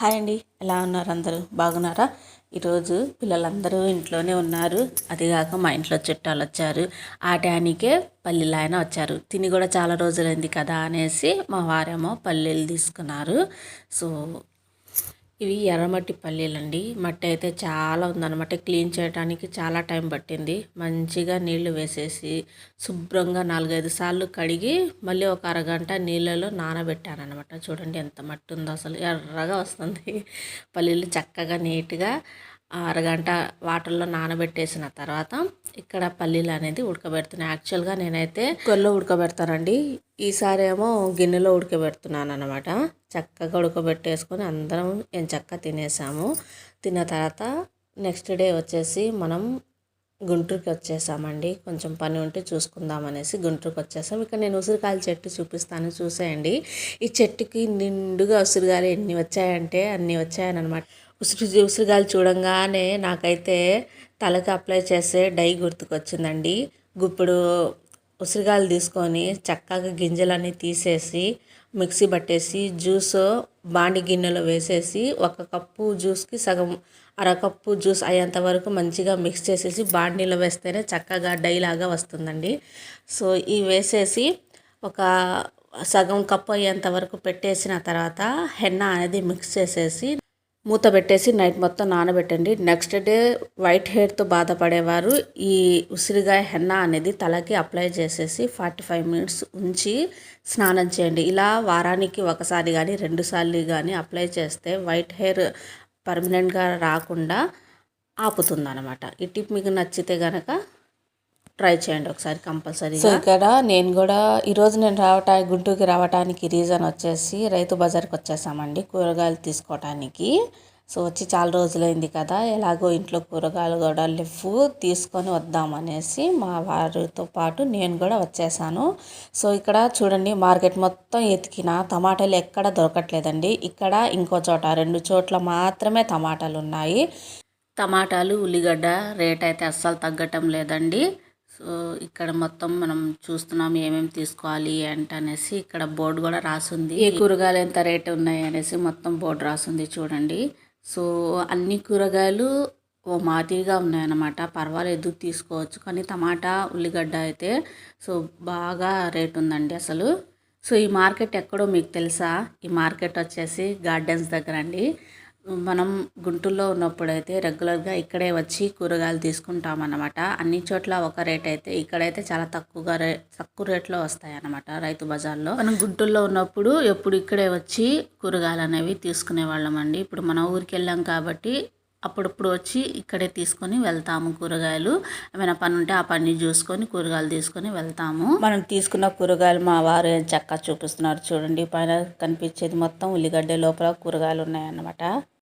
Hi అండి. ఎలా ఉన్నారు అందరూ? బాగున్నారా? ఈరోజు పిల్లలందరూ ఇంట్లోనే ఉన్నారు. అదిగాక మా ఇంట్లో చుట్టాలు వచ్చారు. ఆ టయానికే పల్లీలు ఆయన వచ్చారు. తిని కూడా చాలా రోజులైంది కదా అనేసి మా వారేమో పల్లీలు తీసుకున్నారు. సో ఇవి ఎర్రమట్టి పల్లీలండి. మట్టి అయితే చాలా ఉందన్నమాట. క్లీన్ చేయడానికి చాలా టైం పట్టింది. మంచిగా నీళ్ళు వేసేసి శుభ్రంగా నాలుగైదు సార్లు కడిగి మళ్ళీ ఒక అరగంట నీళ్ళలో నానబెట్టానమాట చూడండి ఎంత మట్టి ఉందో అసలు ఎర్రగా వస్తుంది. పల్లీలు చక్కగా నీట్గా అరగంట వాటర్లో నానబెట్టేసిన తర్వాత ఇక్కడ పల్లీలు అనేది ఉడకబెడుతున్నాయి యాక్చువల్గా నేనైతే కుక్కర్లో ఉడకబెడతానండి. ఈసారి ఏమో గిన్నెలో ఉడకబెడుతున్నాను అనమాట చక్కగా ఉడకబెట్టేసుకొని అందరం ఏం చక్క తినేసాము. తిన్న తర్వాత నెక్స్ట్ డే వచ్చేసి మనం గుంటూరుకి వచ్చేసామండి కొంచెం పని ఉంటే చూసుకుందాం అనేసి గుంటూరుకి వచ్చేసాం ఇక్కడ నేను ఉసిరికాయల చెట్టు చూపిస్తాను చూసేయండి. ఈ చెట్టుకి నిండుగా ఉసిరిగాయలు ఎన్ని వచ్చాయంటే అన్ని వచ్చాయనమాట ఉసిరి ఉసిరిగాయలు చూడంగానే నాకైతే తలకి అప్లై చేసే డై గుర్తుకొచ్చిందండి. గుప్పుడు ఉసిరిగాయలు తీసుకొని చక్కగా గింజలన్నీ తీసేసి మిక్సీ పట్టేసి జ్యూస్ బాండి గిన్నెలో వేసేసి ఒక కప్పు జ్యూస్కి సగం అరకప్పు జ్యూస్ అయ్యేంత వరకు మంచిగా మిక్స్ చేసేసి బాండీలో వేస్తేనే చక్కగా డై లాగా వస్తుందండి. సో ఈ వేసేసి ఒక సగం కప్పు అయ్యేంత వరకు పెట్టేసిన తర్వాత హెన్న అనేది మిక్స్ చేసేసి మూత పెట్టేసి నైట్ మొత్తం నానబెట్టండి. నెక్స్ట్ డే వైట్ హెయిర్తో బాధపడేవారు ఈ ఉసిరిగాయ హెన్న అనేది తలకి అప్లై చేసేసి ఫార్టీ ఫైవ్ మినిట్స్ ఉంచి స్నానం చేయండి. ఇలా వారానికి ఒకసారి కానీ రెండుసార్లు కానీ అప్లై చేస్తే వైట్ హెయిర్ పర్మనెంట్గా రాకుండా ఆపుతుంది అనమాట ఈ టిప్ మీకు నచ్చితే కనుక ట్రై చేయండి ఒకసారి కంపల్సరీ సో ఇక్కడ నేను కూడా ఈరోజు నేను రావటానికి గుంటూరుకి రావటానికి రీజన్ వచ్చేసి రైతు బజార్కి వచ్చేసామండి కూరగాయలు తీసుకోవటానికి సో వచ్చి చాలా రోజులైంది కదా ఎలాగో ఇంట్లో కూరగాయలు కూడా లేవు తీసుకొని వద్దామనేసి మా వారితో పాటు నేను కూడా వచ్చేసాను. సో ఇక్కడ చూడండి మార్కెట్ మొత్తం ఎతికిన టమాటాలు ఎక్కడ దొరకట్లేదండి. ఇక్కడ ఇంకో చోట రెండు చోట్ల మాత్రమే టమాటాలు ఉన్నాయి. టమాటాలు ఉల్లిగడ్డ రేట్ అయితే అస్సలు తగ్గటం లేదండి. సో ఇక్కడ మొత్తం మనం చూస్తున్నాం ఏమేమి తీసుకోవాలి ఏంటనేసి ఇక్కడ బోర్డు కూడా రాసింది. ఏ కూరగాయలు ఎంత రేటు ఉన్నాయి అనేసి మొత్తం బోర్డు రాసింది చూడండి. సో అన్ని కూరగాయలు ఓ మాదిరిగా ఉన్నాయన్నమాట. పర్వాలేదు తీసుకోవచ్చు? కానీ టమాటా ఉల్లిగడ్డ అయితే సో బాగా రేట్ ఉందండి అసలు. సో ఈ మార్కెట్ ఎక్కడో మీకు తెలుసా? ఈ మార్కెట్ వచ్చేసి గార్డెన్స్ దగ్గర అండి. మనం గుంటూరులో ఉన్నప్పుడైతే రెగ్యులర్గా ఇక్కడే వచ్చి కూరగాయలు తీసుకుంటాం అన్నమాట అన్ని చోట్ల ఒక రేట్ అయితే ఇక్కడైతే చాలా తక్కువగా రే తక్కువ రేట్లో వస్తాయి అన్నమాట రైతు బజార్లో. మనం గుంటూరులో ఉన్నప్పుడు ఎప్పుడు ఇక్కడే వచ్చి కూరగాయలు అనేవి తీసుకునే వాళ్ళం అండి. ఇప్పుడు మన ఊరికి వెళ్ళాం కాబట్టి అప్పుడప్పుడు వచ్చి ఇక్కడే తీసుకొని వెళ్తాము కూరగాయలు. ఏమైనా పని ఉంటే ఆ పని చూసుకొని కూరగాయలు తీసుకొని వెళ్తాము. మనం తీసుకున్న కూరగాయలు మా వారు చక్కగా చూపిస్తున్నారు చూడండి. పైన కనిపించేది మొత్తం ఉల్లిగడ్డ లోపల కూరగాయలు ఉన్నాయన్నమాట.